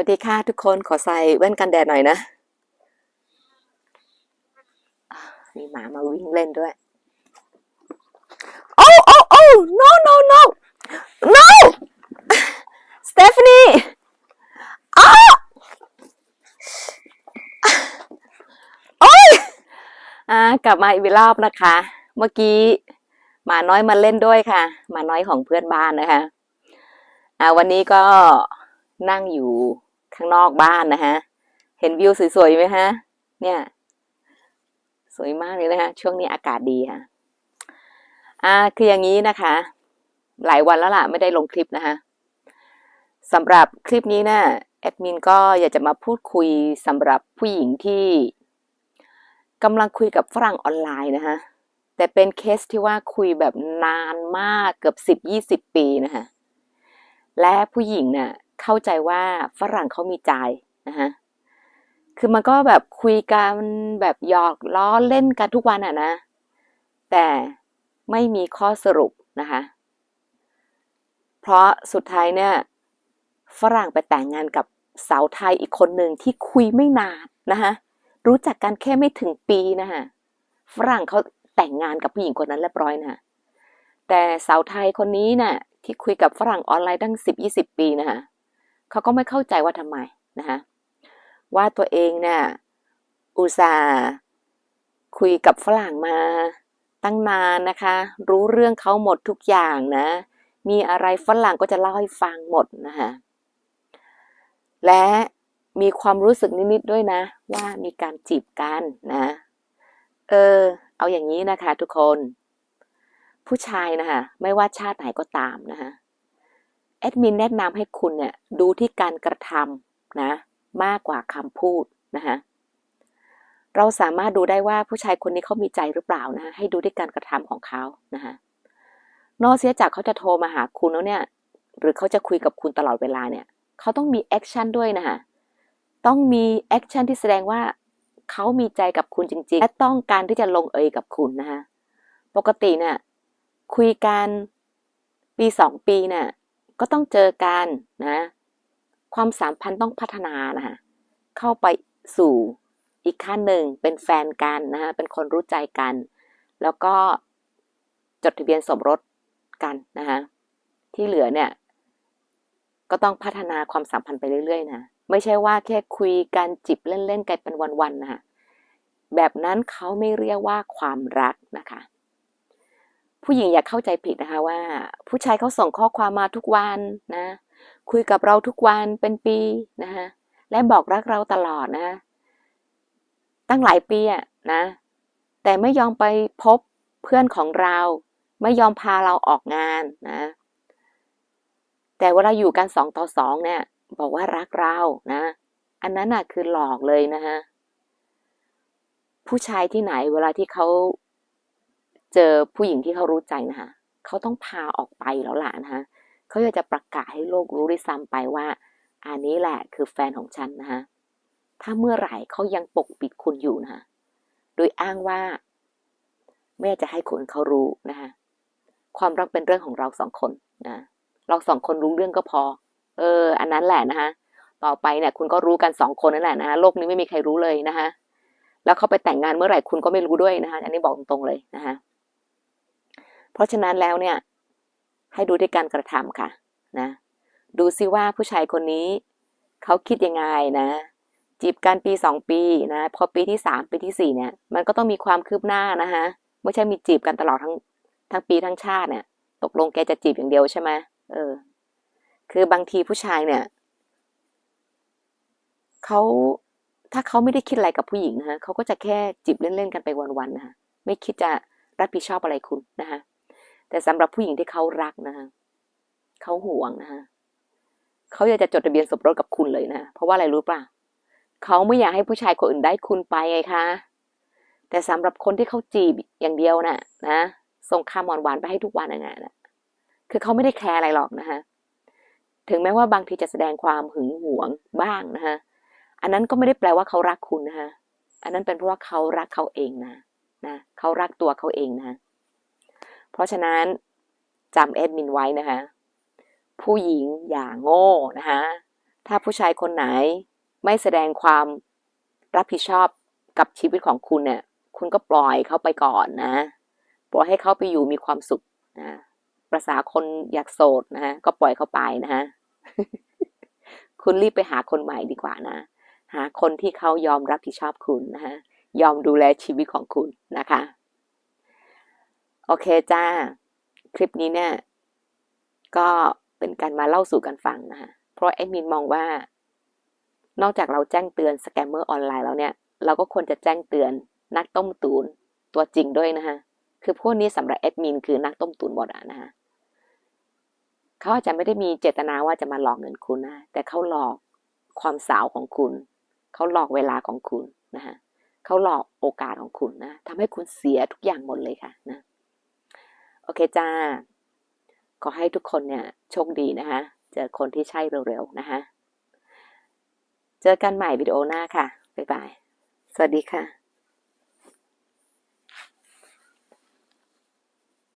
วัสดีค่ะทุกคนขอใส่แว่นกันแดดหน่อยนะมีหมามาวิ่งเล่นด้วย โอ้โอ้โอ้ no no no no Stephanie อ้าโอ้ยอ่ากลับมาอีกรอบนะคะ เมื่อกี้หมาน้อยมาเล่นด้วยค่ะหมาน้อยของเพื่อนบ้านนะคะ อ่าวันนี้ก็นั่งอยู่ ข้างนอกบ้านนะคะเห็นวิวสวยๆไหมฮะ เนี่ย สวยมากเลยนะคะ ช่วงนี้อากาศดีค่ะ อ่า คืออย่างนี้นะคะ หลายวันแล้วล่ะ ไม่ได้ลงคลิปนะคะสำหรับคลิปนี้นะแอดมินก็อยากจะมาพูดคุยสำหรับผู้หญิงที่กำลังคุยกับฝรั่งออนไลน์นะคะแต่เป็นเคสที่ว่าคุยแบบนานมากเกือบสิบยี่สิบปีนะคะและผู้หญิงเน่ะ เข้าใจว่าฝรั่งเขามีใจนะคะคือมันก็แบบคุยกันแบบหยอกล้อเล่นกันทุกวันอะนะ แต่ไม่มีข้อสรุปนะคะ เพราะสุดท้ายเนี่ยฝรั่งไปแต่งงานกับสาวไทยอีกคนหนึ่งที่คุยไม่นานนะคะรู้จักกันแค่ไม่ถึงปีนะคะฝรั่งเขาแต่งงานกับผู้หญิงคนนั้นเรียบร้อยนะแต่สาวไทยคนนี้น่ะที่คุยกับฝรั่งออนไลน์ตั้งสิบยี่สิบปีนะคะ เขาก็ไม่เข้าใจว่าทำไมนะคะว่าตัวเองเนี่ยอุตส่าห์คุยกับฝรั่งมาตั้งนานนะคะ รู้เรื่องเขาหมดทุกอย่างนะ มีอะไรฝรั่งก็จะเล่าให้ฟังหมดนะคะและมีความรู้สึกนิดๆด้วยนะ ว่ามีการจีบกันนะ เออ เอาอย่างนี้นะคะ ทุกคน ผู้ชายนะคะไม่ว่าชาติไหนก็ตามนะคะ แอดมินแนะนำให้คุณเนี่ยดูที่การกระทำนะมากกว่าคำพูดนะคะเราสามารถดูได้ว่าผู้ชายคนนี้เขามีใจหรือเปล่านะให้ดูที่การกระทำของเขานะคะนอกเสียจากเขาจะโทรมาหาคุณแล้วเนี่ยหรือเขาจะคุยกับคุณตลอดเวลาเนี่ยเขาต้องมีแอคชั่นด้วยนะคะต้องมีแอคชั่นที่แสดงว่าเขามีใจกับคุณจริง ๆ และต้องการที่จะลงเอยกับคุณนะคะปกติเนี่ยคุยกันปีสองปีเนี่ย ก็ต้องเจอกันนะ ความสัมพันธ์ต้องพัฒนานะคะเข้าไปสู่อีกขั้นหนึ่งเป็นแฟนกันนะคะเป็นคนรู้ใจกัน แล้วก็จดทะเบียนสมรสกันนะคะที่เหลือเนี่ยก็ต้องพัฒนาความสัมพันธ์ไปเรื่อยๆนะไม่ใช่ว่าแค่คุยกันจิบเล่นๆกันเป็นวันๆนะคะแบบนั้นเขาไม่เรียกว่าความรักนะคะ ผู้หญิงอย่าเข้าใจผิดนะคะว่า ผู้ชายเขาส่งข้อความมาทุกวันนะ คุยกับเราทุกวันเป็นปีนะคะและบอกรักเราตลอดนะ ตั้งหลายปีอะนะ แต่ไม่ยอมไปพบเพื่อนของเรา ไม่ยอมพาเราออกงานนะ แต่เวลาอยู่กันสองต่อสองเนี่ย บอกว่ารักเรานะ อันนั้นน่ะคือหลอกเลยนะฮะผู้ชายที่ไหนเวลาที่เขา เจอผู้หญิงที่เขารู้ใจนะคะเขาต้องพาออกไปแล้วล่ะนะคะเขาอยากจะประกาศให้โลกรู้ด้วยซ้ำไปว่า อันนี้แหละคือแฟนของฉันนะคะถ้าเมื่อไหร่เขายังปกปิดคุณอยู่นะคะโดยอ้างว่าไม่อยากจะให้คนเขารู้นะคะความรักเป็นเรื่องของเราสองคนนะ เราสองคนรู้เรื่องก็พอ เออ อันนั้นแหละนะคะต่อไปเนี่ยคุณก็รู้กันสองคนนั่นแหละนะะโลกนี้ไม่มีใครรู้เลยนะคะแล้วเขาไปแต่งงานเมื่อไหร่คุณก็ไม่รู้ด้วยนะคะอันนี้บอกตรงๆเลยนะคะ เพราะฉะนั้นแล้วเนี่ย ให้ดูด้วยการกระทำค่ะนะ ดูซิว่าผู้ชายคนนี้ เขาคิดยังไงนะ จีบกันปีสองปีนะพอปีที่สามปีที่สี่เนี่ย มันก็ต้องมีความคืบหน้านะคะไม่ใช่มีจีบกันตลอดทั้งทั้งปีทั้งชาติเนี่ย ตกลงแกจะจีบอย่างเดียวใช่ไหมเออ คือบางทีผู้ชายเนี่ยเขาถ้าเขาไม่ได้คิดอะไรกับผู้หญิงนะคะเขาก็จะแค่จีบเล่นๆกันไปวันๆนะคะไม่คิดจะรับผิดชอบอะไรคุณนะคะ แต่สำหรับผู้หญิงที่เขารักนะคะเขาห่วงนะคะเขาอยากจะจดทะเบียนสมรสกับคุณเลยนะ เพราะว่าอะไรรู้ป่ะเขาไม่อยากให้ผู้ชายคนอื่นได้คุณไปไงคะ แต่สำหรับคนที่เขาจีบอย่างเดียวน่ะ นะส่งคำหวานๆไปให้ทุกวันอย่างเงี้ยนะคือเขาไม่ได้แคร์อะไรหรอกนะคะถึงแม้ว่าบางทีจะแสดงความหึงหวงบ้างนะคะอันนั้นก็ไม่ได้แปลว่าเขารักคุณนะคะอันนั้นเป็นเพราะว่าเขารักเขาเองนะนะเขารักตัวเขาเองนะ เพราะฉะนั้นจำแอดมินไว้นะคะ ผู้หญิงอย่าโง่นะคะ ถ้าผู้ชายคนไหนไม่แสดงความรับผิดชอบกับชีวิตของคุณเนี่ยคุณก็ปล่อยเขาไปก่อนนะ ปล่อยให้เขาไปอยู่มีความสุขนะประษาคนอยากโสดนะฮะก็ปล่อยเขาไปนะฮะคุณรีบไปหาคนใหม่ดีกว่านะ หาคนที่เขายอมรับผิดชอบคุณนะฮะยอมดูแลชีวิตของคุณนะคะ โอเคจ้า คลิปนี้เนี่ย ก็เป็นการมาเล่าสู่กันฟังนะคะเพราะแอดมินมองว่า นอกจากเราแจ้งเตือนสแกมเมอร์ออนไลน์แล้วเนี่ย เราก็ควรจะแจ้งเตือนนักต้มตูนตัวจริงด้วยนะคะคือพวกนี้สำหรับแอดมินคือนักต้มตูนหมดอะนะคะเขาอาจจะไม่ได้มีเจตนาว่าจะมาหลอกเงินคุณนะ แต่เขาหลอกความสาวของคุณ เขาหลอกเวลาของคุณนะคะเขาหลอกโอกาสของคุณนะทำให้คุณเสียทุกอย่างหมดเลยค่ะนะ โอเคจ้า ขอให้ทุกคนเนี่ยโชคดีนะคะ เจอคนที่ใช่เร็วๆนะคะ เจอกันใหม่วิดีโอหน้าค่ะ บ๊ายบาย สวัสดีค่ะ